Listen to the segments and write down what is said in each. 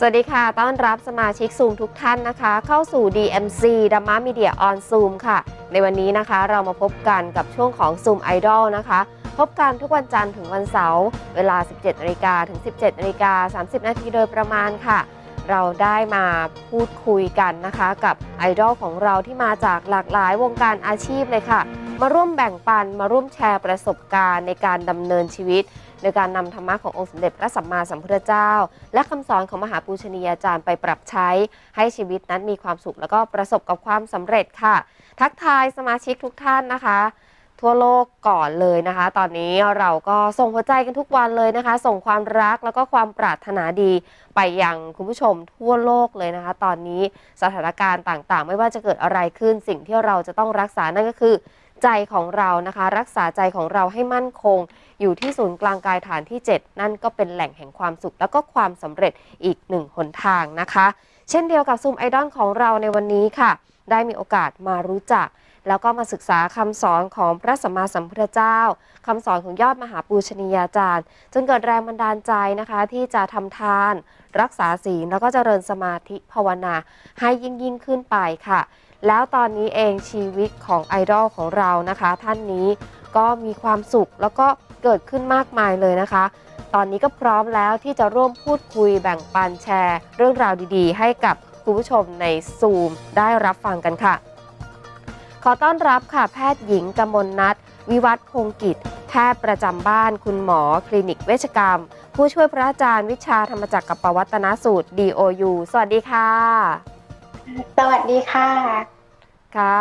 สวัสดีค่ะ ต้อนรับสมาชิกซูมทุกท่านนะคะ เข้าสู่ DMC d a m a Media on Zoom ค่ะ ในวันนี้นะคะเรามาพบกันกับช่วงของ Zoom Idol นะคะ พบกันทุกวันจันทร์ถึงวันเสาร์เวลา 17นาฬิกาถึง 17นาฬิกา30 นาทีโดยประมาณค่ะ เราได้มาพูดคุยกันนะคะ กับไอดอลของเราที่มาจากหลากหลายวงการอาชีพเลยค่ะ มาร่วมแบ่งปันมาร่วมแชร์ประสบการณ์ในการดำเนินชีวิต ในการนำธรรมะขององค์สมเด็จพระสัมมาสัมพุทธเจ้า และคำสอนของมหาปูชนียาจารย์ไปปรับใช้ ให้ชีวิตนั้นมีความสุขแล้วก็ประสบกับความสำเร็จค่ะ ทักทายสมาชิกทุกท่านนะคะทั่วโลกก่อนเลยนะคะ ตอนนี้เราก็ส่งหัวใจกันทุกวันเลยนะคะ ส่งความรักแล้วก็ความปรารถนาดี ไปยังคุณผู้ชมทั่วโลกเลยนะคะ ตอนนี้สถานการณ์ต่างๆ ไม่ว่าจะเกิดอะไรขึ้นสิ่งที่เราจะต้องรักษานั่นก็คือ ใจของเรานะคะ รักษาใจของเราให้มั่นคง อยู่ที่ศูนย์กลางกายฐานที่ 7 นั่นก็เป็นแหล่งแห่งความสุข แล้วก็ความสำเร็จอีกหนึ่งหนทางนะคะ เช่นเดียวกับซูมไอดอลของเราในวันนี้ค่ะ ได้มีโอกาสมารู้จัก แล้วก็มาศึกษาคำสอนของพระสัมมาสัมพุทธเจ้าคำสอนของยอดมหาปูชนียาจารย์ จนเกิดแรงบันดาลใจนะคะ ที่จะทำทาน รักษาศีลแล้วก็เจริญสมาธิภาวนาให้ยิ่งยิ่งขึ้นไปค่ะ แล้วตอนนี้เองชีวิตของไอดอลของเรานะคะ ท่านนี้ก็มีความสุขแล้วก็เกิดขึ้นมากมายเลยนะคะ ตอนนี้ก็พร้อมแล้วที่จะร่วมพูดคุยแบ่งปันแชร์ เรื่องราวดีๆ ให้กับคุณผู้ชมในซูมได้รับฟังกันค่ะ ขอต้อนรับค่ะแพทย์หญิงกมลนัทวิวัฒน์พงกิจ แพทย์ประจำบ้านคุณหมอคลินิกเวชกรรม ผู้ช่วยพระอาจารย์วิชาธรรมจักรกับปวัตนสูตร DOU สวัสดีค่ะ สวัสดีค่ะ ค่ะ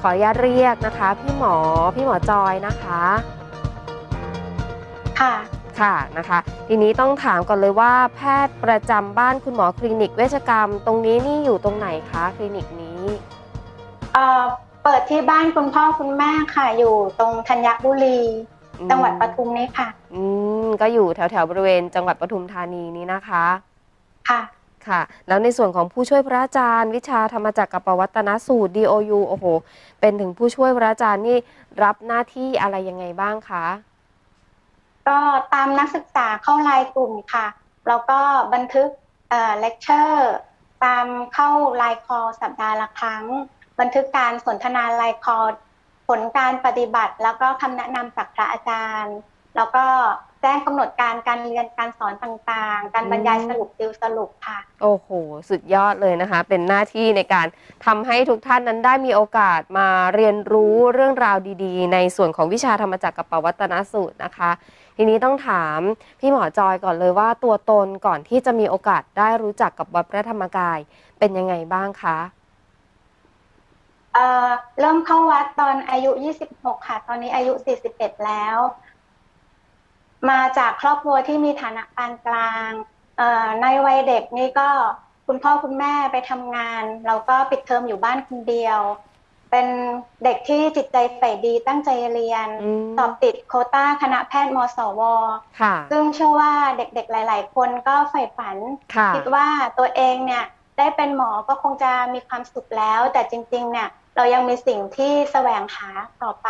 ขออนุญาตเรียกนะคะ พี่หมอพี่หมอจอยนะคะ ค่ะ ค่ะนะคะ ทีนี้ต้องถามก่อนเลยว่าแพทย์ประจำบ้านคุณหมอคลินิกเวชกรรม ตรงนี้นี่อยู่ตรงไหนคะคลินิกนี้ เอ่อ เปิดที่บ้านคุณพ่อคุณแม่ค่ะ อยู่ตรงธัญบุรี อืมจังหวัดปทุมนี่ค่ะ อืมก็อยู่แถวแถวๆบริเวณจังหวัดปทุมธานีนี้นะคะ ค่ะ ค่ะ แล้วในส่วนของผู้ช่วยพระอาจารย์ วิชาธรรมจักรกับปวัตนสูตร DOU โอ้โห เป็นถึงผู้ช่วยพระอาจารย์นี่รับหน้าที่อะไรยังไงบ้างคะ ก็ตามนักศึกษาเข้าไลน์กลุ่มค่ะ แล้วก็บันทึกเอ่อเลคเชอร์ตามเข้าไลน์คอสัปดาห์ละครั้ง บันทึกการสนทนาไลน์คอผลการปฏิบัติ แล้วก็คำแนะนำจากพระอาจารย์ แล้วก็ แจ้งกำหนดการการเรียนการสอนต่างๆ การบรรยายสรุปติวสรุปค่ะ โอ้โห สุดยอดเลยนะคะ เป็นหน้าที่ในการทำให้ทุกท่านนั้นได้มีโอกาสมาเรียนรู้เรื่องราวดีๆ ในส่วนของวิชาธรรมจักรกับปวัตนสูตรนะคะ ทีนี้ต้องถามพี่หมอจอยก่อนเลยว่าตัวตนก่อนที่จะมีโอกาสได้รู้จักกับวัดพระธรรมกายเป็นยังไงบ้างคะเอ่อเริ่มเข้าวัดตอนอายุ 26 ค่ะ ตอนนี้อายุ 41 แล้ว มาจากครอบครัวที่มีฐานะปานกลางเอ่อในวัยเด็กนี่ก็คุณพ่อคุณแม่ไปทำงาน เราก็ปิดเทอมอยู่บ้านคนเดียว เป็นเด็กที่จิตใจใฝ่ดีตั้งใจเรียนอืมสอบติดโควต้าคณะแพทย์มสวค่ะซึ่งเชื่อว่าเด็กๆหลาย ๆ คนก็ใฝ่ฝันค่ะคิดว่าตัวเองเนี่ยได้เป็นหมอก็คงจะมีความสุขแล้ว แต่จริง ๆ เนี่ยเรายังมีสิ่งที่แสวงหาต่อไป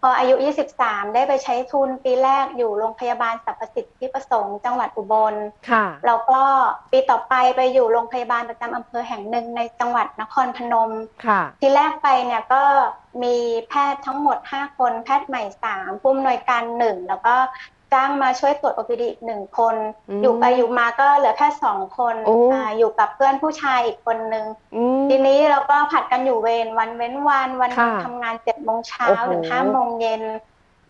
พออายุ 23 ได้ไปใช้ทุนปีแรกอยู่โรงพยาบาลสรรพสิทธิประสงค์จังหวัดอุบลค่ะแล้วก็ปีต่อไปไปอยู่โรงพยาบาลประจำอำเภอแห่งหนึ่งในจังหวัดนครพนมค่ะทีแรกไปเนี่ยก็มีแพทย์ทั้งหมด 5 คนแพทย์ใหม่ 3 ผู้อำนวยการ 1 แล้วก็ จ้างมาช่วยตรวจ OPD อีกหนึ่งคนอืมอยู่ไปอยู่มาก็เหลือแค่2คนโอ้าอยู่กับเพื่อนผู้ชายอีกคนนึงอืมทีนี้เราก็ผัดกันอยู่เวรวันเว้นวันวันหนึ่งค่ะทำงาน7โมงเช้าโอ้โหถึง5โมงเย็น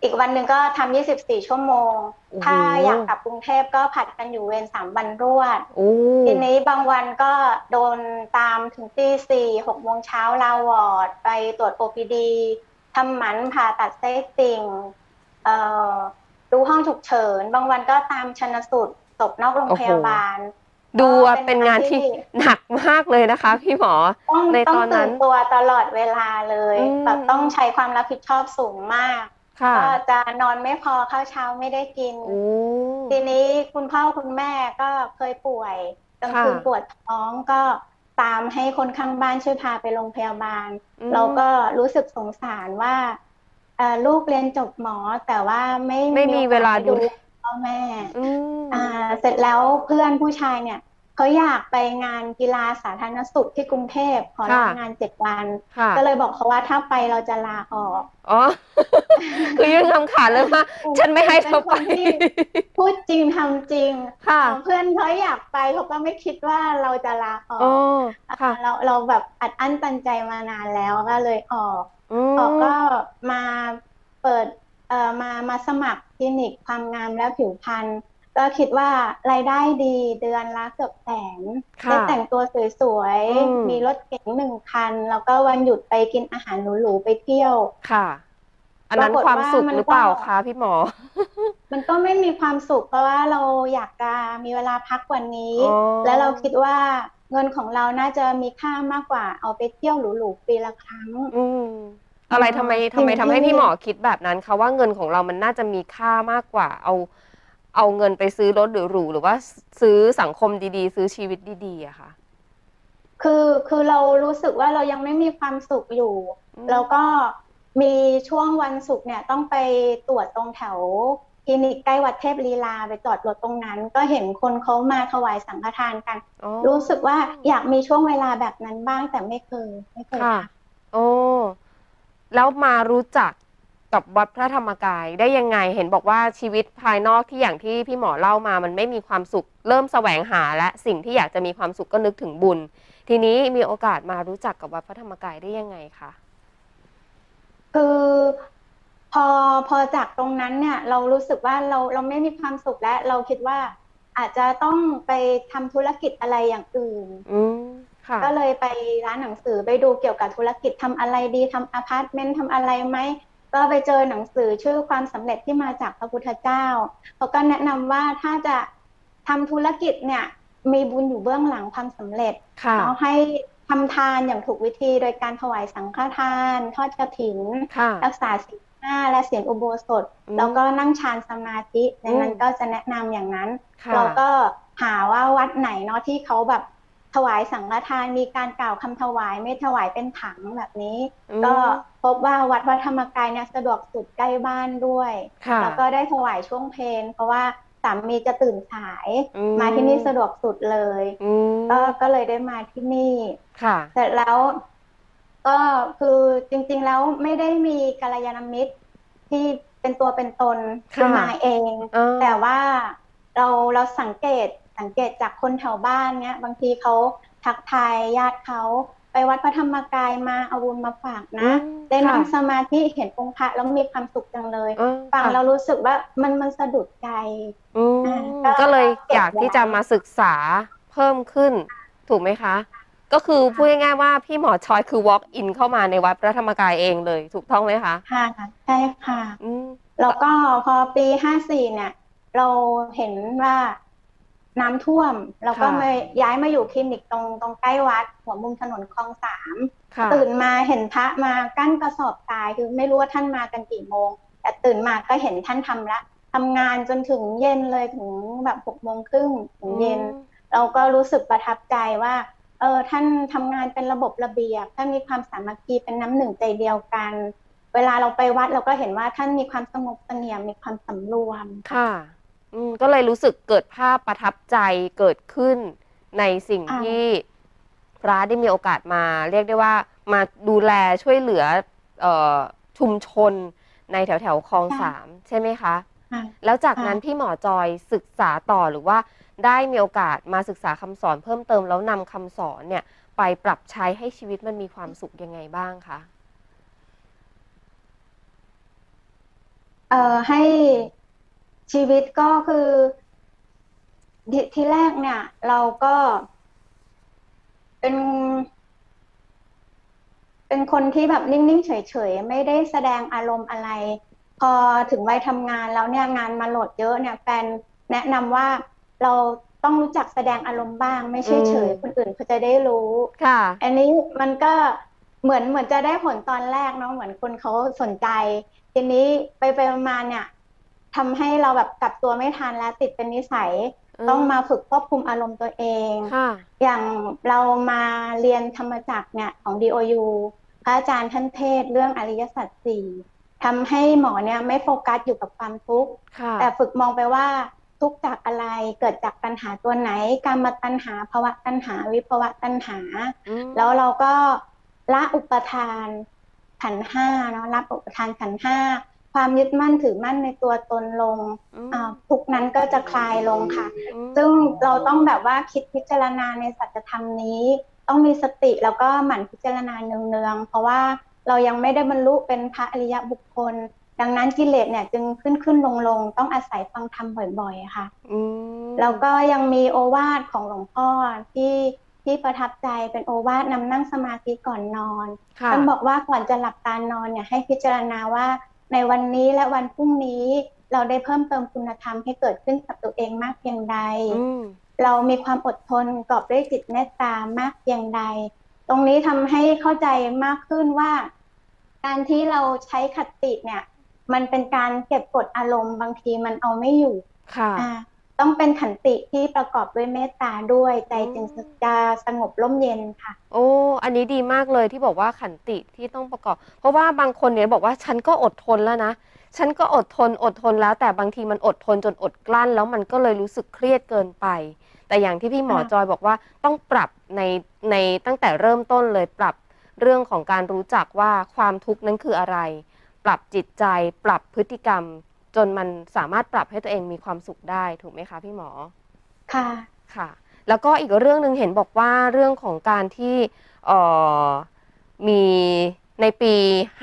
อีกวันหนึ่งก็ทำ24ชั่วโมงโอ้โหถ้าอยากกลับกรุงเทพก็ผัดกันอยู่เวร3วันรวดโอ้ทีนี้บางวันก็โดนตามถึงตีสี่หกโมงเช้าลาวอร์ดไปตรวจ OPD ทำหมันผ่าตัดไส้ติ่งเอ่อ ดูห้องฉุกเฉิน บางวันก็ตามชันสูตรศพนอกโรงพยาบาล ดูก็ว่าเป็เป็นนงานงานที่ที่หนักมากเลยนะคะ พี่หมอต้องในต้อตองนนั้ตื่นนตัวตลอดเวลาเลยอืมแบบต้องใช้ความรับผิดชอบสูงมากค่ะก็จะนอนไม่พอข้าวเช้าไม่ได้กินโอ้ทีนี้คุณพ่อคุณแม่ก็เคยป่วยกลางคืนค่ะปวดท้องก็ตามให้คนข้างบ้านช่วยพาไปโรงพยาบาลอืมเราก็รู้สึกสงสารว่าเอ่อ ลูกเรียนจบหมอแต่ว่าไม่ไม่มีเวลาดูโอกสไปพ่อแม่อืมอ่าเสร็จแล้วเพื่อนผู้ชายเนี่ยเขาอยากไปงานกีฬาสาธารณสุขที่กรุงเทพขอลาค่ะงานเจ็ดวันค่ะก็เลยบอกเขาว่าถ้าไปเราจะลาออกอ๋อคือยื่นคำขาดเลยว่าฉันไม่ให้เธอไปเป็นคนที่พูดจริงทำจริงค่ะเพื่อนเขาอยากไปเขาก็ไม่คิดว่าเราจะลาออกโอ้ค่ะเราเราแบบอัดอั้นตันใจมานานแล้วก็เลยออก อืออกมก็มาเปิดเอ่อมามาสมัครคลินิกความงามและผิวพรรณก็คิดว่ารายได้ดีเดือนละเกือบแสนค่ะได้แต่งตัวสวยอืม ๆ มีรถเก๋งหนึ่งคัน แล้วก็วันหยุดไปกินอาหารหรูๆไปเที่ยว ค่ะ อันนั้นปรากฏความสุขว่ามันหรือเปล่าก็ คะพี่หมอ มันก็ไม่มีความสุขเพราะว่าเราอยากจะมีเวลาพักกว่านี้ อ๋อ และเราคิดว่า เงินของเราน่าจะมีค่ามากกว่า เอาไปเที่ยวหรูๆปีละครั้งอืมอะไรทำไมสิ่งทำไมทำให้ที่พี่หมอคิดแบบนั้นคะว่าเงินของเรามันน่าจะมีค่ามากกว่า เอา เอาเงินไปซื้อรถหรือหรูหรือว่าซื้อสังคมดีๆ ซื้อชีวิตดีๆอะค่ะคือคือเรารู้สึกว่าเรายังไม่มีความสุขอยู่อืมแล้วก็มีช่วงวันศุกร์เนี่ยต้องไปตรวจตรงแถว คลินิกใกล้วัดเทพลีลาไปจอดรถตรงนั้น ก็เห็นคนเขามาถวายสังฆทานกันอ๋อรู้สึกว่าอยากมีช่วงเวลาแบบนั้นบ้างแต่ไม่เคยไม่เคยค่ะทโอ้แล้วมารู้จักกับวัดพระธรรมกายได้ยังไงเห็นบอกว่าชีวิตภายนอกที่อย่างที่พี่หมอเล่ามามันไม่มีความสุข เริ่มแสวงหาและสิ่งที่อยากจะมีความสุขก็นึกถึงบุญ ทีนี้มีโอกาสมารู้จักกับวัดพระธรรมกายได้ยังไงคะำคือ พอพอจากตรงนั้นเนี่ยเรารู้สึกว่าเราเราไม่มีความสุขและเราคิดว่าอาจจะต้องไปทำธุรกิจอะไรอย่างอื่นอืมค่ะก็เลยไปร้านหนังสือไปดูเกี่ยวกับธุรกิจทำอะไรดีทำอพาร์ตเมนต์ทำอะไรไหมก็ไปเจอหนังสือชื่อความสำเร็จที่มาจากพระพุทธเจ้าเขาก็แนะนำว่าถ้าจะทำธุรกิจเนี่ยมีบุญอยู่เบื้องหลังความสำเร็จค่ะเนาะให้ทำทานอย่างถูกวิธีโดยการถวายสังฆทาน ทอดกฐินค่ะรักษาศีล ห้าและเสียงอุโบสถอืมแล้วก็นั่งฌานสมาธิในนั้นอืมก็จะแนะนำอย่างนั้นค่ะเราก็หาว่าวัดไหนเนาะที่เขาแบบถวายสังฆทานมีการกล่าวคำถวายไม่ถวายเป็นถังแบบนี้อืมก็พบว่าวัดพระธรรมกายเนี่ยสะดวกสุดใกล้บ้านด้วยค่ะแล้วก็ได้ถวายช่วงเพลนเพราะว่าสามีจะตื่นสายอืมาที่นี่สะดวกสุดเลยอืมก็ก็เลยได้มาที่นี่ค่ะเสร็จแล้ว ก็คือจริงๆแล้วไม่ได้มีกัลยาณมิตรที่เป็นตัวเป็นตนค่ะคือมาเองเออแต่ว่าเราเราสังเกตสังเกตจากคนแถวบ้านเนี้ย บางทีเขาทักทายญาติเขาไปวัดพระธรรมกายมาเอาบุญมาฝากนะอืมได้นั่งค่ะสมาธิเห็นองค์พระแล้วมีความสุขจังเลยเออฟังค่ะเรารู้สึกว่ามันมันสะดุดใจอืมอ่าก็เลยก็เก็บอยากที่ไว้จะมาศึกษาเพิ่มขึ้นถูกไหมคะ ก็คือพูดง่ายๆว่าพี่หมอชอยคือ walk in เข้ามาในวัดพระธรรมกายเองเลย ถูกต้องไหมคะค่ะใช่ค่ะอืมแล้วก็พอปีห้าสี่เนี่ย เราเห็นว่าน้ำท่วม เราก็ค่ะมาย้ายมาอยู่คลินิกตรงตรงใกล้วัด หัวมุมถนนคลองสามค่ะตื่นมาเห็นพระมากั้นกระสอบทรายคือไม่รู้ว่าท่านมากันกี่โมง แต่ตื่นมาก็เห็นท่านทำละทำงานจนถึงเย็นเลยถึงแบบหกโมงครึ่งถึงเย็น เราก็รู้สึกประทับใจว่า เออท่านทำงานเป็นระบบระเบียบ ท่านมีความสามัคคีเป็นน้ำหนึ่งใจเดียวกัน เวลาเราไปวัดเราก็เห็นว่าท่านมีความสงบเสงี่ยมมีความสำรวมค่ะอืมก็เลยรู้สึกเกิดภาพประทับใจเกิดขึ้นในสิ่งที่พระได้มีโอกาสมา เรียกได้ว่ามาดูแลช่วยเหลือออชุมชนในแถวแถวคลองสามใช่ไหมคะ แล้วจากค่ะนั้นพี่หมอจอยศึกษาต่อหรือว่าได้มีโอกาสมาศึกษาคำสอนเพิ่มเติมแล้วนำคำสอนเนี่ย ไปปรับใช้ให้ชีวิตมันมีความสุขยังไงบ้างคะเอ่อให้ชีวิตก็คือททีแรกเนี่ย เราก็เป็น เป็นคนที่แบบนิ่ง ๆ เฉย ๆ ไม่ได้แสดงอารมณ์อะไร พอถึงวัยทำงานแล้วเนี่ยงานมาโหลดเยอะเนี่ยแฟนแนะนำว่าเราต้องรู้จักแสดงอารมณ์บ้าง ไม่ใช่เฉยอืมคนอื่นเขาจะได้รู้ค่ะ อันนี้มันก็เหมือนเหมือนจะได้ผลตอนแรกเนาะเหมือนคนเขาสนใจ ทีนี้ไปไปมาๆเนี่ยทำให้เราแบบกลับตัวไม่ทันแล้วติดเป็นนิสัยต้องมาฝึกควบคุมอารมณ์ตัวเองค่ะอย่างเรามาเรียนธรรมจักรเนี่ยของ DOU พระอาจารย์ท่านเทศน์เรื่องอริยสัจสี่ ทำให้หมอเนี่ยไม่โฟกัสอยู่กับความทุกข์ค่ะแต่ฝึกมองไปว่าทุกข์จากอะไรเกิดจากตัณหาตัวไหนกรรมตัณหาภวะตัณหา วิภวะตัณหาอืมแล้วเราก็ละอุปทานขันธ์ห้าเนาะรับอุปทานขันธ์ห้าความยึดมั่นถือมั่นในตัวตนลงอืมอ่าทุกข์นั้นก็จะคลายลงค่ะอืมซึ่งเราต้องแบบว่าคิดพิจารณาในสัจธรรมนี้ ต้องมีสติแล้วก็หมั่นพิจารณาเนืองๆเพราะว่า เรายังไม่ได้บรรลุเป็นพระอริยบุคคล ดังนั้นกิเลสเนี่ยจึงขึ้นขึ้นลงลงๆต้องอาศัยฟังธรรมบ่อยๆอะค่ะอืมแล้วก็ยังมีโอวาทของหลวงพ่อที่ที่ประทับใจเป็นโอวาทนำนั่งสมาธิก่อนนอนค่ะท่านบอกว่าก่อนจะหลับตานอนเนี่ยให้พิจารณาว่าในวันนี้และวันพรุ่งนี้เราได้เพิ่มเติมคุณธรรมให้เกิดขึ้นกับตัวเองมากเพียงใดอืมเรามีความอดทนกอบด้วยจิตเมตตามากเพียงใด ตรงนี้ทำให้เข้าใจมากขึ้นว่า การที่เราใช้คติเนี่ย มันเป็นการเก็บกดอารมณ์บางทีมันเอาไม่อยู่ค่ะอ่าต้องเป็นขันติที่ประกอบด้วยเมตตาด้วยใจอืมจึงจะสงบร่มเย็นค่ะ โอ้อันนี้ดีมากเลยที่บอกว่าขันติที่ต้องประกอบ เพราะว่าบางคนเนี่ยบอกว่าฉันก็อดทนแล้วนะฉันก็อดทนอดทนแล้วแต่บางทีมันอดทนจนอดกลั้น แล้วมันก็เลยรู้สึกเครียดเกินไป แต่อย่างที่พี่หมอค่ะจอยบอกว่าต้องปรับในในตั้งแต่เริ่มต้นเลยปรับเรื่องของการรู้จักว่าความทุกข์นั้นคืออะไร ปรับจิตใจ ปรับพฤติกรรม จนมันสามารถปรับให้ตัวเองมีความสุขได้ถูกไหมคะพี่หมอ ค่ะ ค่ะ แล้วก็อีกเรื่องหนึ่งเห็นบอกว่าเรื่องของการที่เอ่อมีในปี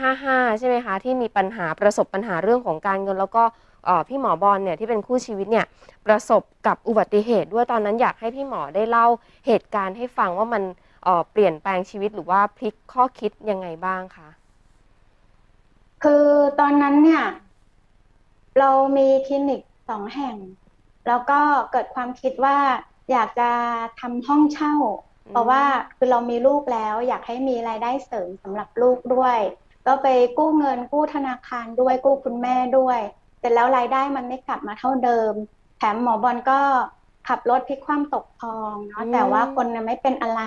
55 ใช่ไหมคะ ที่มีปัญหาประสบปัญหาเรื่องของการเงิน แล้วก็เอ่อ พี่หมอบอลเนี่ยที่เป็นคู่ชีวิตเนี่ยประสบกับอุบัติเหตุด้วยตอนนั้นอยากให้พี่หมอได้เล่าเหตุการณ์ให้ฟังว่ามันเอ่อเปลี่ยนแปลงชีวิตหรือว่าพลิกข้อคิดยังไงบ้างคะคือตอนนั้นเนี่ย เรามีคลินิกสองแห่ง แล้วก็เกิดความคิดว่าอยากจะทำห้องเช่า เพราะว่าคือเรามีลูกแล้ว อยากให้มีรายได้เสริมสำหรับลูกด้วย ก็ไปกู้เงินกู้ธนาคารด้วยกู้คุณแม่ด้วย แต่แล้วรายได้มันไม่กลับมาเท่าเดิม แถมหมอบอลก็ขับรถพลิกคว่ำตกคลองเนาะอืมแต่ว่าคนเนี่ยไม่เป็นอะไร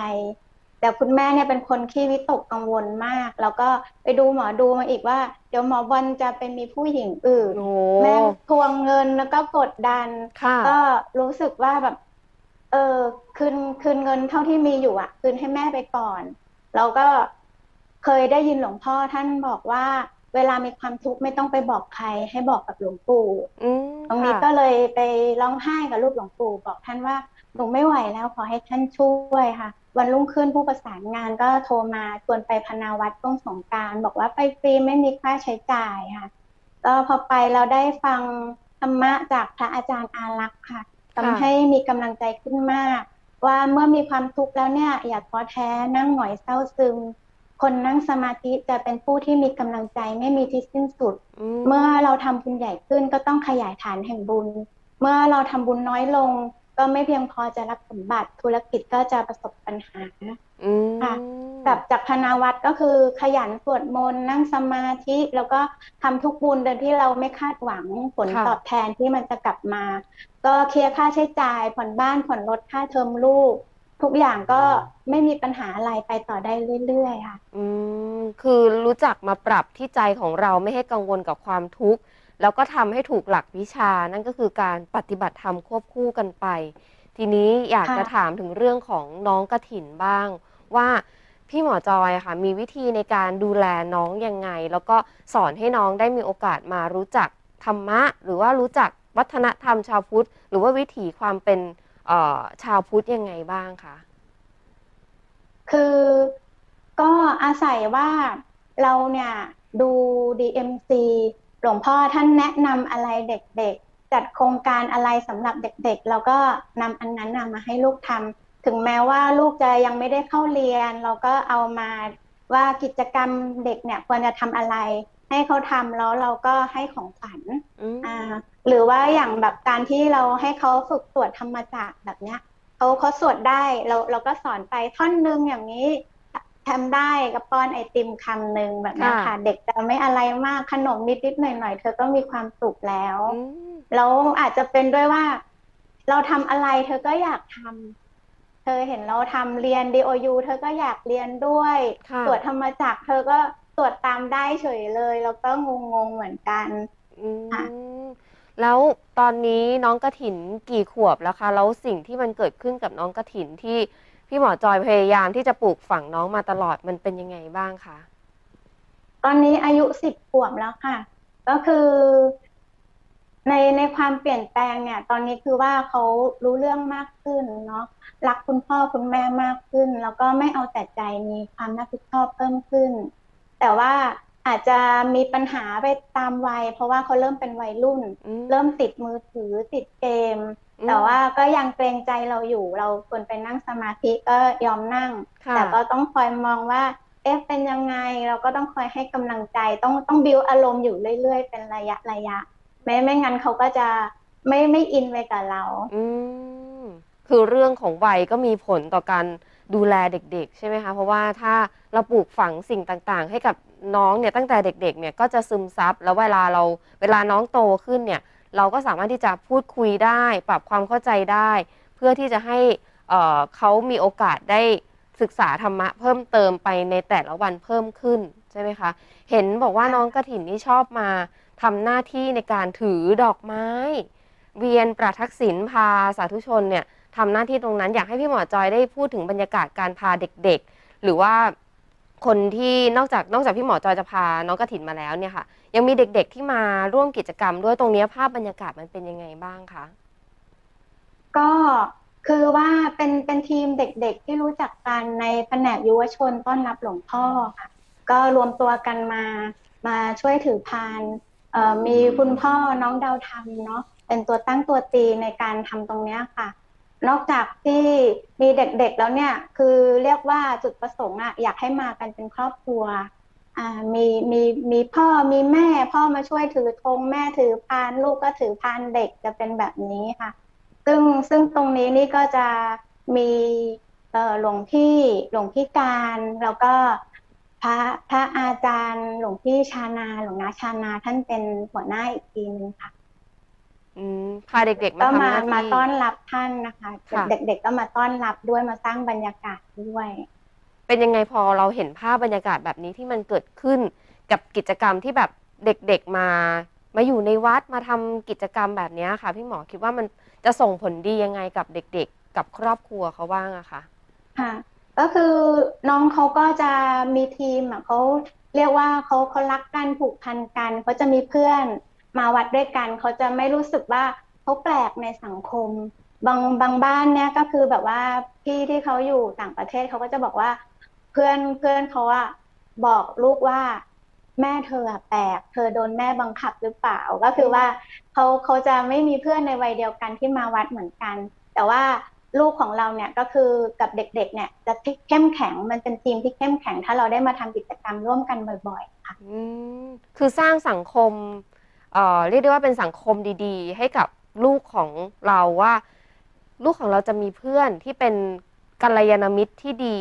แต่คุณแม่เนี่ยเป็นคนขี้วิตกกังวลมาก แล้วก็ไปดูหมอดูมาอีกว่า เดี๋ยวหมอบอลจะไปมีผู้หญิงอื่นโอ้แม่ทวงเงินแล้วก็กดดันค่ะก็รู้สึกว่าแบบ เออคืนคืนเงินเท่าที่มีอยู่อะคืนให้แม่ไปก่อน แล้วก็เคยได้ยินหลวงพ่อท่านบอกว่า เวลามีความทุกข์ไม่ต้องไปบอกใคร ให้บอกกับหลวงปู่อืมตรงนี้ค่ะก็เลยไปร้องไห้กับรูปหลวงปู่บอกท่านว่าหนูไม่ไหวแล้วขอให้ท่านช่วยค่ะ วันรุ่งขึ้นผู้ประสานงานก็โทรมาชวนไปพนาวัดต้งสงกรารบอกว่าไปฟรีไม่มีค่าใช้จ่ายค่ะก็พอไปเราได้ฟังธรรมะจากพระอาจารย์อารักษ์ค่ะทำให้มีกำลังใจขึ้นมาก ว่าเมื่อมีความทุกข์แล้วเนี่ย อย่าท้อแท้นั่งหงอยเศร้าซึม คนนั่งสมาธิจะเป็นผู้ที่มีกำลังใจไม่มีที่สิ้นสุดอืมเมื่อเราทำบุญใหญ่ขึ้นก็ต้องขยายฐานแห่งบุญ เมื่อเราทำบุญน้อยลง ก็ไม่เพียงพอจะรับสมบัติธุรกิจก็จะประสบปัญหาอืมค่ะกลับจากพนาวัดก็คือขยันสวดมนต์นั่งสมาธิ แล้วก็ทำทุกบุญโดยที่เราไม่คาดหวังผลค่ะตอบแทนที่มันจะกลับมา ก็เคลียร์ค่าใช้จ่ายผ่อนบ้านผ่อนรถค่าเทอมลูก ทุกอย่างก็ไม่มีปัญหาอะไรไปต่อได้เรื่อยๆค่ะ อืมคือรู้จักมาปรับที่ใจของเราไม่ให้กังวลกับความทุกข์แล้วก็ทำให้ถูกหลักวิชานั่นก็คือการปฏิบัติธรรมควบคู่กันไป ทีนี้อยากะจะถามถึงเรื่องของน้องกระถินบ้าง ว่าพี่หมอจอยค่ะ มีวิธีในการดูแลน้องยังไง แล้วก็สอนให้น้องได้มีโอกาสมารู้จักธรรมะ หรือว่ารู้จักวัฒนธรรมชาวพุทธ หรือว่าวิถีความเป็น ชาวพุทธยังไงบ้างคะคือก็อาศัยว่าเราเนี่ยดู DMC หลวงพ่อท่านแนะนำอะไรเด็กๆ จัดโครงการอะไรสำหรับเด็กๆ เราก็นำอันนั้นน่ะมาให้ลูกทำถึงแม้ว่าลูกจะยังไม่ได้เข้าเรียน เราก็เอามาว่ากิจกรรมเด็กเนี่ยควรจะทำอะไร ให้เขาทำแล้วเราก็ให้ของขวัญอืมอ่าหรือว่าอย่างแบบการที่เราให้เขาฝึกสวดธรรมจักรแบบเนี้ยเขาเขาสวดได้เราเราก็สอนไปท่อนหนึ่งอย่างนี้ทำได้กับป้อนไอติมคำหนึ่งแบบเนี้ยค่ะค่ะ เด็กจะไม่อะไรมากขนมนิดนิดๆหน่อยหน่อยๆเธอก็มีความสุขแล้วอืมแล้วอาจจะเป็นด้วยว่า เราทำอะไรเธอก็อยากทำเธอเห็นเราทำเรียน DOU เธอก็อยากเรียนด้วยค่ะตรวจธรรมจักรเธอก็ต รวจตามได้เฉยเลย แล้วก็งงๆเหมือนกันอืค่ะมแล้วตอนนี้น้องกระถินกี่ขวบแล้วคะ แล้วสิ่งที่มันเกิดขึ้นกับน้องกระถินที่พี่หมอจอยพยายามที่จะปลูกฝังน้องมาตลอดมันเป็นยังไงบ้างคะตอนนี้อายุสิบขวบแล้วค่ะ ก็คือในในความเปลี่ยนแปลงเนี่ย ตอนนี้คือว่าเขารู้เรื่องมากขึ้นเนาะรักคุณพ่อคุณแม่มากขึ้น แล้วก็ไม่เอาแต่ใจมีความรับผิดชอบเพิ่มขึ้น แต่ว่าอาจจะมีปัญหาไปตามวัย เพราะว่าเขาเริ่มเป็นวัยรุ่นอืมเริ่มติดมือถือติดเกมอืมแต่ว่าก็ยังเกรงใจเราอยู่ เราควรไปนั่งสมาธิก็ยอมนั่งค่ะแต่ก็ต้องคอยมองว่า เอ๊ะเป็นยังไงเราก็ต้องคอยให้กำลังใจ ต้องต้องบิวอารมณ์อยู่เรื่อย ๆ เป็นระยะระยะไม่ไม่งั้นเขาก็จะไม่ไม่อินไปกับเรา อืมคือเรื่องของวัยก็มีผลต่อการ ดูแลเด็กๆ ใช่ไหมคะ เพราะว่าถ้าเราปลูกฝังสิ่งต่างๆ ให้กับน้องเนี่ยตั้งแต่เด็กๆเนี่ยก็จะซึมซับแล้วเวลาเราเวลาน้องโตขึ้นเนี่ยเราก็สามารถที่จะพูดคุยได้ ปรับความเข้าใจได้ เพื่อที่จะให้เเขามีโอกาสได้ศึกษาธรรมะเพิ่มเติมไปในแต่ละวันเพิ่มขึ้นใช่ไหมคะ เห็นบอกว่าน้องกระถินนี่ชอบมาทำหน้าที่ในการถือดอกไม้ เวียนประทักษิณพาสาธุชนเนี่ย ทำหน้าที่ตรงนั้น อยากให้พี่หมอจอยได้พูดถึงบรรยากาศการพาเด็กๆ หรือว่าคนที่นอกจากนอกจากพี่หมอจอยจะพาน้องกระถินมาแล้วเนี่ยค่ะ ยังมีเด็กๆที่มาร่วมกิจกรรม ด้วยตรงนี้ภาพบรรยากาศมันเป็นยังไงบ้างคะก็คือว่าเป็นเป็นทีมเด็กๆ ที่รู้จักกันในแผนกยุวชนต้อนรับหลวงพ่อค่ะ ก็รวมตัวกันมามาช่วยถือพานมีคุณพ่อน้องดาวธรรมเนาะเป็นตัวตั้งตัวตีในการทำตรงเนี้ยค่ะ นอกจากที่มีเด็กๆแล้วเนี่ย คือเรียกว่าจุดประสงค์อะอยากให้มากันเป็นครอบครัวมีมีมีพ่อมีแม่พ่อมาช่วยถือธงแม่ถือพานลูกก็ถือพานเด็กจะเป็นแบบนี้ค่ะ ซึ่งซึ่งตรงนี้นี่ก็จะมีหลวงพี่หลวงพี่การแล้วก็พระพระอาจารย์หลวงพี่ชานาหลวงนาชานาท่านเป็นหัวหน้าอีกทีนึงค่ะ อืมพาเด็กๆก็มาทำหมาน้าที่มาต้อนรับท่านนะคะ ค่ะ เด็กๆก็มาต้อนรับด้วยมาสร้างบรรยากาศด้วย เป็นยังไงพอเราเห็นภาพบรรยากาศแบบนี้ที่มันเกิดขึ้น กับกิจกรรมที่แบบเด็กๆมา มาอยู่ในวัดมาทำกิจกรรมแบบเนี้ยค่ะ พี่หมอคิดว่ามันจะส่งผลดียังไงกับเด็กๆ กับครอบครัวเขาบ้างอะคะค่ะ ก็คือน้องเขาก็จะมีทีมอะเขาเรียกว่าเขาเขารักกันผูกพันกันเขาจะมีเพื่อน มาวัดด้วยกัน เขาจะไม่รู้สึกว่าเขาแปลกในสังคม บางบางบ้านเนี่ยก็คือแบบว่าพี่ที่เขาอยู่ต่างประเทศเขาก็จะบอกว่า เพื่อนเพื่อนเขาอะบอกลูกว่าแม่เธออะแปลก เธอโดนแม่บังคับหรือเปล่า ก็คือว่าเขาเขาจะไม่มีเพื่อนในวัยเดียวกันที่มาวัดเหมือนกัน แต่ว่าลูกของเราเนี่ยก็คือกับเด็กๆเนี่ยจะเข้มแข็งมันเป็นทีมที่เข้มแข็ง ถ้าเราได้มาทำกิจกรรมร่วมกันบ่อย ๆ ค่ะอืมคือสร้างสังคม เรียกได้ว่าเป็นสังคมดีๆ ให้กับลูกของเราว่า ลูกของเราจะมีเพื่อนที่เป็นกัลยาณมิตรที่ดี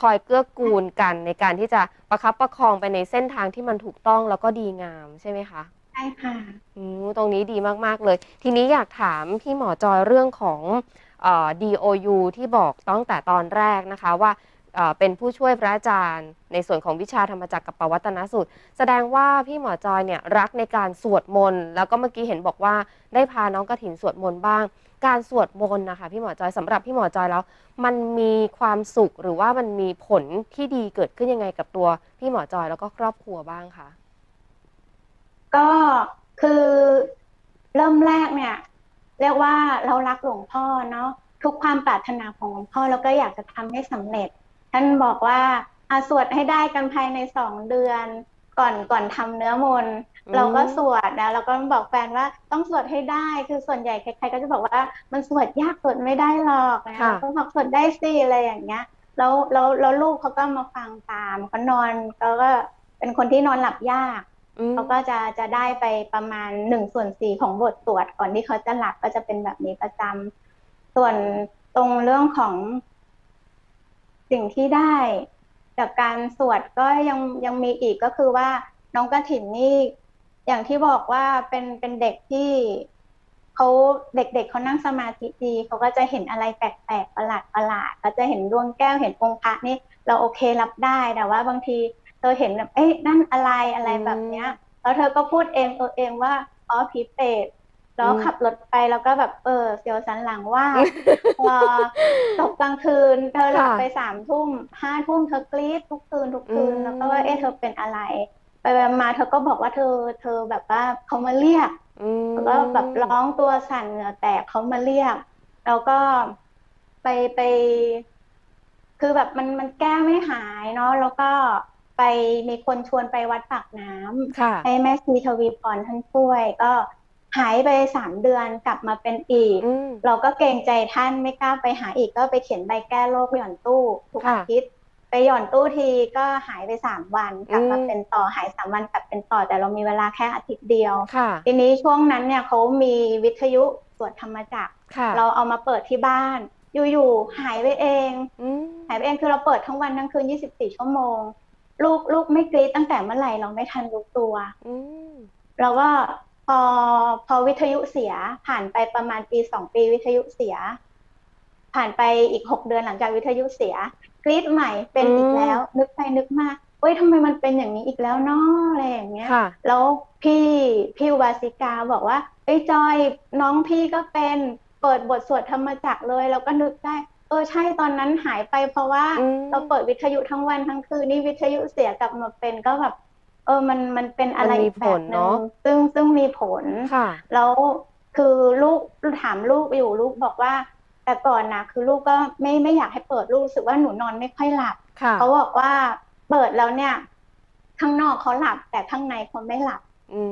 คอยเกื้อกูลกันในการที่จะประคับประคองไปในเส้นทางที่มันถูกต้องแล้วก็ดีงามใช่ไหมคะใช่ค่ะอืมตรงนี้ดีมาก ๆ เลย ทีนี้อยากถามพี่หมอจอยเรื่องของออ DOU ที่บอกตั้งแต่ตอนแรกนะคะว่า เป็นผู้ช่วยพระอาจารย์ ในส่วนของวิชาธรรมจักรกับปวัตนสูตร แสดงว่าพี่หมอจอยเนี่ยรักในการสวดมนต์แล้วก็เมื่อกี้เห็นบอกว่าได้พาน้องกระถินสวดมนต์บ้าง การสวดมนต์นะคะพี่หมอจอยสำหรับพี่หมอจอยแล้ว มันมีความสุขหรือว่ามันมีผลที่ดีเกิดขึ้นยังไงกับตัวพี่หมอจอยแล้วก็ครอบครัวบ้างคะก็คือเริ่มแรกเนี่ย เรียกว่าเรารักหลวงพ่อเนาะทุกความปรารถนาของหลวงพ่อแล้วก็อยากจะทำให้สำเร็จ ท่านบอกว่าอาสวดให้ได้กันภายในสองเดือน ก่อนก่อนทำเนื้อมนต์อืมเราก็สวดนะเราก็บอกแฟนว่าต้องสวดให้ได้คือส่วนใหญ่ใครๆก็จะบอกว่ามันสวดยากสวดไม่ได้หรอกนะค่ะเราก็บอกสวดได้สิอะไรอย่างเงี้ยแล้วแล้วแล้วลูกเขาก็มาฟังตามเขานอนเขาก็เป็นคนที่นอนหลับยากอืมเขาก็จะจะได้ไปประมาณหนึ่งส่วนสี่ของบทสวดก่อนที่เขาจะหลับก็จะเป็นแบบนี้ประจำส่วนตรงเรื่องของ สิ่งที่ได้ จากการสวดก็ยังยังมีอีกก็คือว่าน้องกระถินนี่อย่างที่บอกว่าเป็นเป็นเด็กที่เขาเด็กๆเขานั่งสมาธิดีเขาก็จะเห็นอะไรแปลกๆประหลาดประหลาดเขาจะเห็นดวงแก้วเห็นองค์พระนี่เราโอเครับได้แต่ว่าบางทีเธอเห็นแบบเอ๊ะนั่นอะไรอะไรแบบเนี้ยแล้วเธอก็พูดเองตัวเองว่าอ๋อผีเปรต แล้วอืมขับรถไปแล้วก็แบบเออเสียวสันหลังว่าพอตกกลางคืน เธอหลับค่ะไปสามทุ่มห้าทุ่มเธอกรี๊ดทุกคืนทุกคืนอืมแล้วก็ว่าเอ๊ะเธอเป็นอะไรไปไปมาเธอก็บอกว่าเธอ เธอแบบว่าเขามาเรียกอืมแล้วก็แบบร้องตัวสั่นเหงื่อแตกเขามาเรียก แล้วก็ไปไป คือแบบมันมันแก้ไม่หายเนาะแล้วก็ไปมีคนชวนไปวัดปากน้ำค่ะให้แม่ชีทวีพรท่านช่วยก็ หายไปสามเดือนกลับมาเป็นอีกอืมเราก็เกรงใจท่านไม่กล้าไปหาอีกก็ไปเขียนใบแก้โรคหย่อนตู้ทุกค่ะอาทิตย์ไปหย่อนตู้ทีก็หายไปสามวันกลับมาอืมเป็นต่อหายสามวันกลับเป็นต่อแต่เรามีเวลาแค่อาทิตย์เดียวค่ะทีนี้ช่วงนั้นเนี่ยเขามีวิทยุสวดธรรมจักรค่ะเราเอามาเปิดที่บ้าน อยู่ๆหายไปเองอืมหายไปเองคือเราเปิดทั้งวันทั้งคืน 24 ชั่วโมง ลูกลูกไม่กรี๊ดตั้งแต่เมื่อไหร่เราไม่ทันรู้ตัวอืมเราก็ พอพอวิทยุเสีย ผ่านไปประมาณปีสองปีวิทยุเสีย ผ่านไปอีกหกเดือนหลังจากวิทยุเสีย กรี๊ดใหม่เป็นอีกแล้ว นึกไปนึกมาเฮ้ยทำไมมันเป็นอย่างนี้อีกแล้วเนาะอะไรอย่างเงี้ยค่ะแล้วพี่พี่วาสิกาบอกว่าเอ้ยจอยน้องพี่ก็เป็นเปิดบทสวดธรรมจักรเลย แล้วก็นึกได้ เออใช่ตอนนั้นหายไปเพราะว่าอืมเราเปิดวิทยุทั้งวันทั้งคืนนี่วิทยุเสียกลับมาเป็นก็แบบ เออมันมันเป็นอะไรมันมีอีกแบบผลหเนนึ่งอะซึ่งซึ่งมีผลค่ะ แล้วคือลูกถามลูกอยู่ลูกบอกว่า แต่ก่อนนะคือลูกก็ไม่ไม่อยากให้เปิดลูกรู้สึกว่าหนูนอนไม่ค่อยหลับค่ะเขาบอกว่าเปิดแล้วเนี่ย ข้างนอกเขาหลับ แต่ข้างในเขาไม่หลับอื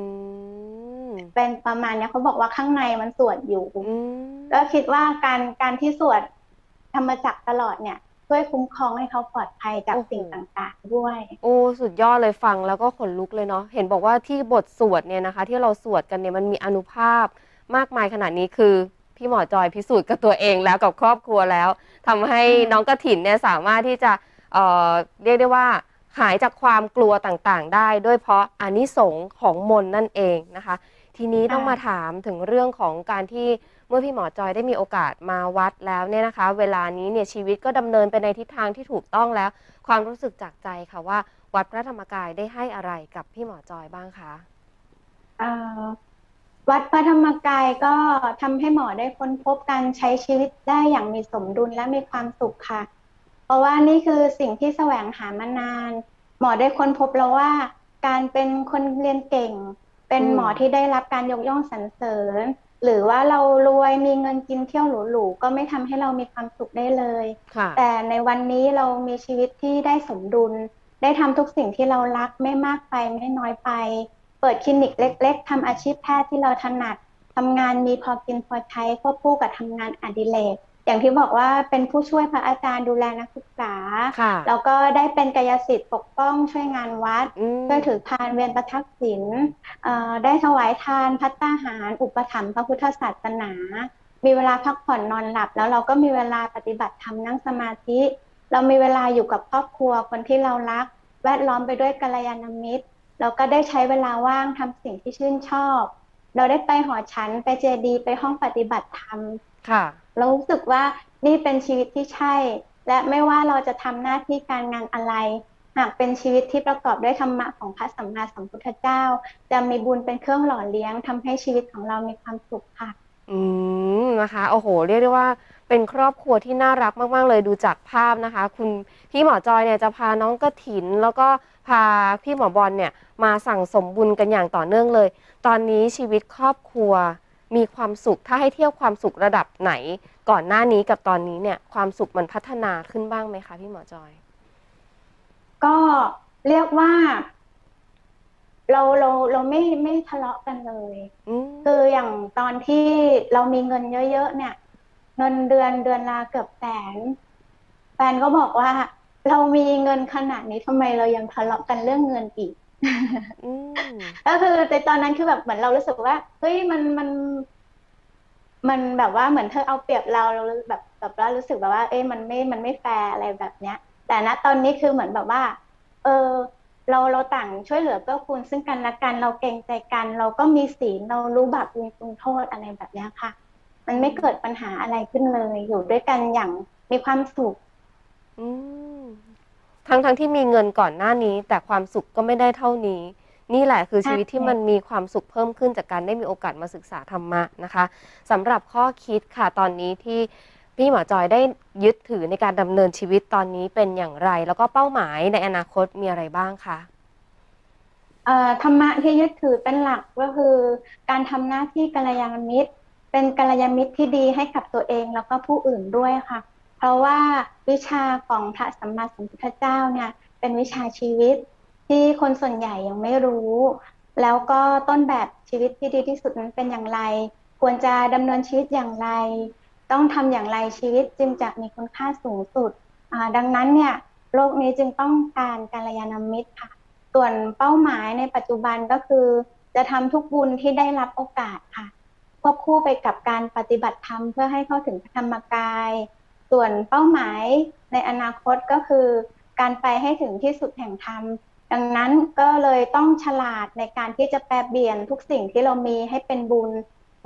มเป็นประมาณเนี้ยเขาบอกว่าข้างในมันสวดอยู่อืมก็คิดว่าการการที่สวดธรรมจักรตลอดเนี่ย ช่วยคุ้มครองให้เขาปลอดภัยจากสิ่งต่างๆด้วย โอ้สุดยอดเลยฟังแล้วก็ขนลุกเลยเนาะเห็นบอกว่าที่บทสวดเนี่ยนะคะ ที่เราสวดกันเนี่ยมันมีอนุภาพมากมายขนาดนี้คือพี่หมอจอยพิสูจน์กับตัวเองแล้วกับครอบครัวแล้วทำให้อืมน้องกระถินเนี่ยสามารถที่จะเอ่อเรียกได้ว่าหายจากความกลัวต่างๆ ได้ ด้วยเพราะอานิสงส์ของมนต์นั่นเองนะคะ ทีนี้ต้องมาถามถึงเรื่องของการที่ เมื่อพี่หมอจอยได้มีโอกาสมาวัดแล้วเนี่ยนะคะ เวลานี้เนี่ยชีวิตก็ดำเนินไปในทิศทางที่ถูกต้องแล้ว ความรู้สึกจากใจค่ะว่า วัดพระธรรมกายได้ให้อะไรกับพี่หมอจอยบ้างคะวัดพระธรรมกายก็ทำให้หมอได้ค้นพบการใช้ชีวิตได้อย่างมีสมดุลและมีความสุขค่ะ เพราะว่านี่คือสิ่งที่แสวงหามานาน หมอได้ค้นพบแล้วว่า การเป็นคนเรียนเก่ง เป็นหมอที่ได้รับการยกย่องสรรเสริญ หรือว่าเรารวยมีเงินกินเที่ยวหรูๆก็ไม่ทำให้เรามีความสุขได้เลยค่ะแต่ในวันนี้เรามีชีวิตที่ได้สมดุล ได้ทำทุกสิ่งที่เรารักไม่มากไปไม่น้อยไป เปิดคลินิกเล็ก ๆทำอาชีพแพทย์ที่เราถนัดทำงานมีพอกินพอใช้ควบคู่กับทำงานอดิเรก อย่างที่บอกว่าเป็นผู้ช่วยพระอาจารย์ดูแลนักศึกษาค่ะแล้วก็ได้เป็นกายสิทธิ์ปกป้องช่วยงานวัดอืมช่วยถือพานเวียนประทักษิณเอ่อได้ถวายทานพัตตาหาร อุปถัมภ์พระพุทธศาสนา มีเวลาพักผ่อนนอนหลับ แล้วเราก็มีเวลาปฏิบัติธรรมนั่งสมาธิ เรามีเวลาอยู่กับครอบครัวคนที่เรารัก แวดล้อมไปด้วยกัลยาณมิตรเราก็ได้ใช้เวลาว่างทำสิ่งที่ชื่นชอบ เราได้ไปหอฉันไปเจดีย์ไปห้องปฏิบัติธรรมค่ะ เรารู้สึกว่านี่เป็นชีวิตที่ใช่ และไม่ว่าเราจะทำหน้าที่การงานอะไร หากเป็นชีวิตที่ประกอบด้วยธรรมะของพระสัมมาสัมพุทธเจ้า จะมีบุญเป็นเครื่องหล่อเลี้ยงทำให้ชีวิตของเรามีความสุขค่ะ อืมนะคะโอ้โห เรียกได้ว่าเป็นครอบครัวที่น่ารักมาก ๆ เลยดูจากภาพนะคะ คุณพี่หมอจอยเนี่ยจะพาน้องกระถิน แล้วก็พาพี่หมอบอลเนี่ยมาสั่งสมบุญกันอย่างต่อเนื่องเลย ตอนนี้ชีวิตครอบครัว มีความสุขถ้าให้เทียบความสุขระดับไหน ก่อนหน้านี้กับตอนนี้เนี่ย ความสุขมันพัฒนาขึ้นบ้างไหมคะพี่หมอจอย ก็เรียกว่า เราเราเราไม่ไม่ทะเลาะกันเลยอืมคืออย่างตอนที่เรามีเงินเยอะๆเนี่ย เงินเดือนเดือนละเกือบแสนแฟนก็บอกว่า เรามีเงินขนาดนี้ทำไมเรายังทะเลาะกันเรื่องเงินอีกอืม ก็คือในตอนนั้นคือแบบเหมือนเรารู้สึกว่าเฮ้ยมันมัน มันแบบว่าเหมือนเธอเอาเปรียบเราเราแบบแบบว่ารู้สึกแบบว่า เอ้ยมันไม่มันไม่แฟร์อะไรแบบเนี้ย แต่ณตอนนี้คือเหมือนแบบว่า เออเราเราต่างช่วยเหลือเกื้อกูลซึ่งกันและกันเราเกรงใจกัน เราก็มีศีลเรารู้บาปบุญคุณโทษอะไรแบบเนี้ยค่ะ มันไม่เกิดปัญหาอะไรขึ้นเลย อยู่ด้วยกันอย่างมีความสุข อืม ทั้งทั้งที่มีเงินก่อนหน้านี้ แต่ความสุขก็ไม่ได้เท่านี้ นี่แหละคือใช่ชีวิตที่มันมีความสุขเพิ่มขึ้นจากการได้มีโอกาสมาศึกษาธรรมะนะคะสำหรับข้อคิดค่ะตอนนี้ที่พี่หมอจอยได้ยึดถือในการดำเนินชีวิตตอนนี้เป็นอย่างไร แล้วก็เป้าหมายในอนาคตมีอะไรบ้างคะเอ่อธรรมะที่ยึดถือเป็นหลักก็คือ การทำหน้าที่กัลยาณมิตร เป็นกัลยาณมิตรที่ดีให้กับตัวเองแล้วก็ผู้อื่นด้วยค่ะ เพราะว่าวิชาของพระสัมมาสัมพุทธเจ้าเนี่ยเป็นวิชาชีวิตที่คนส่วนใหญ่ยังไม่รู้ แล้วก็ต้นแบบชีวิตที่ดีที่สุดนั้นเป็นอย่างไร ควรจะดำเนินชีวิตอย่างไร ต้องทำอย่างไรชีวิตจึงจะมีคุณค่าสูงสุด ดังนั้นเนี่ยโลกนี้จึงต้องการกัลยาณมิตรค่ะ ส่วนเป้าหมายในปัจจุบันก็คือ จะทำทุกบุญที่ได้รับโอกาสค่ะควบคู่ไปกับการปฏิบัติธรรมเพื่อให้เข้าถึงธรรมกาย ส่วนเป้าหมายในอนาคตก็คือ การไปให้ถึงที่สุดแห่งธรรม ดังนั้นก็เลยต้องฉลาดในการที่จะแปรเปลี่ยนทุกสิ่งที่เรามีให้เป็นบุญ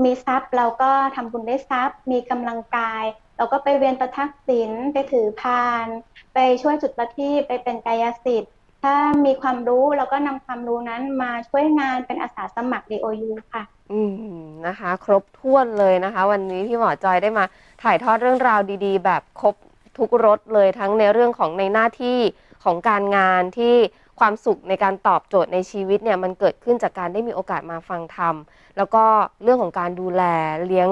มีทรัพย์เราก็ทำบุญได้ทรัพย์ มีกำลังกาย เราก็ไปเวียนประทักษิณไปถือพาน ไปช่วยจุดประทีปไปเป็นกายสิทธิ ถ้ามีความรู้เราก็นำความรู้นั้นมาช่วยงานเป็นอาสาสมัคร DOU ค่ะ อืมนะคะ ครบถ้วนเลยนะคะ วันนี้พี่หมอจอยได้มาถ่ายทอดเรื่องราวดี ๆ แบบครบทุกรสเลยทั้งในเรื่องของในหน้าที่ของการงานที่ ความสุขในการตอบโจทย์ในชีวิตเนี่ยมันเกิดขึ้นจากการได้มีโอกาสมาฟังธรรม แล้วก็เรื่องของการดูแลเลี้ยง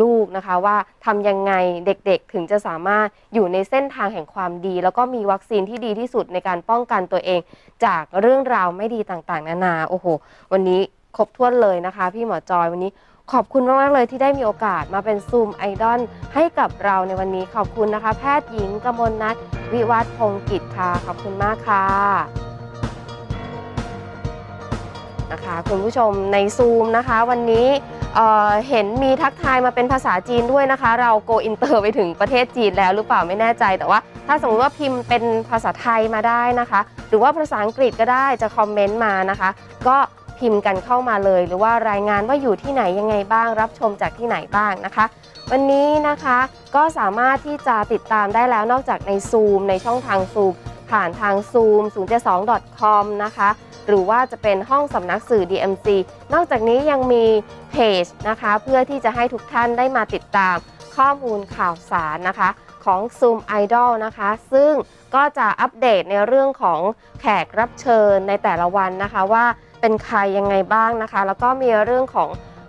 ลูกนะคะว่าทำยังไงเด็กๆ ถึงจะสามารถอยู่ในเส้นทางแห่งความดี แล้วก็มีวัคซีนที่ดีที่สุดในการป้องกันตัวเอง จากเรื่องราวไม่ดีต่างๆ นานาโอ้โห วันนี้ครบถ้วนเลยนะคะ พี่หมอจอยวันนี้ขอบคุณมาก ๆ เลยที่ได้มีโอกาสมาเป็นซูมไอดอลให้กับเราในวันนี้ขอบคุณนะคะ แพทย์หญิงกมลนัทวิวัฒน์พงกิจค่ะ ขอบคุณมากค่ะ นะคะ คุณผู้ชมในซูมนะคะ วันนี้เเห็นมีทักทายมาเป็นภาษาจีนด้วยนะคะ เราโกอินเตอร์ไปถึงประเทศจีนแล้วหรือเปล่าไม่แน่ใจ แต่ว่าถ้าสมมติว่าพิมพ์เป็นภาษาไทยมาได้นะคะ หรือว่าภาษาอังกฤษก็ได้จะคอมเมนต์มานะคะ ก็พิมพ์กันเข้ามาเลย หรือว่ารายงานว่าอยู่ที่ไหนยังไงบ้าง รับชมจากที่ไหนบ้างนะคะ วันนี้นะคะก็สามารถที่จะติดตามได้แล้วนอกจากในซูมในช่องทางซูมผ่านทาง zoom 0 7 2 com นะคะ หรือว่าจะเป็นห้องสำนักสื่อ DMC นอกจากนี้ยังมีเพจนะคะ เพื่อที่จะให้ทุกท่านได้มาติดตามข้อมูลข่าวสารนะคะของ Zoom Idol นะคะ ซึ่งก็จะอัปเดตในเรื่องของแขกรับเชิญในแต่ละวันนะคะ ว่าเป็นใครยังไงบ้างนะคะ แล้วก็มีเรื่องของ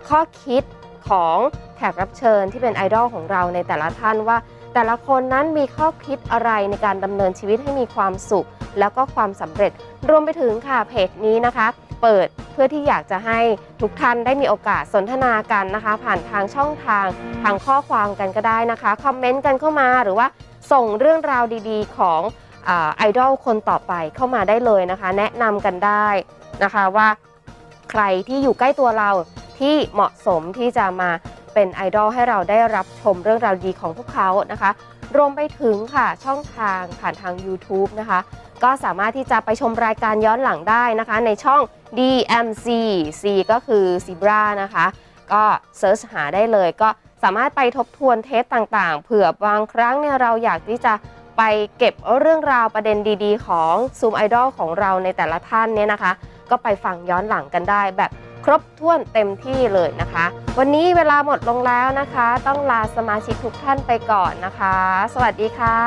ข้อคิดของแขกรับเชิญที่เป็นไอดอลของเราในแต่ละท่านว่า แต่ละคนนั้นมีข้อคิดอะไรในการดำเนินชีวิตให้มีความสุข แล้วก็ความสำเร็จ รวมไปถึงค่ะเพจนี้นะคะ เปิดเพื่อที่อยากจะให้ทุกท่านได้มีโอกาสสนทนากันนะคะ ผ่านทางช่องทางทางข้อความกันก็ได้นะคะคอมเมนต์กันเข้ามาหรือว่าส่งเรื่องราวดีๆ ของไอดอลคนต่อไปเข้ามาได้เลยนะคะ แนะนำกันได้นะคะว่าใครที่อยู่ใกล้ตัวเราที่เหมาะสมที่จะมา เป็นไอดอลให้เราได้รับชมเรื่องราวดีของพวกเขานะคะ รวมไปถึงค่ะช่องทางผ่านทาง YouTube นะคะ ก็สามารถที่จะไปชมรายการย้อนหลังได้นะคะ ในช่อง DMC C ก็คือ Zebra นะคะ ก็เซิร์ชหาได้เลยก็สามารถไปทบทวนเทปต่างๆ เผื่อบางครั้งเนี่ยเราอยากที่จะไปเก็บเรื่องราวประเด็นดีๆ ของ Zoom Idol ของเราในแต่ละท่านเนี่ยนะคะ ก็ไปฟังย้อนหลังกันได้แบบ ครบถ้วนเต็มที่เลยนะคะ วันนี้เวลาหมดลงแล้วนะคะ ต้องลาสมาชิกทุกท่านไปก่อนนะคะ สวัสดีค่ะ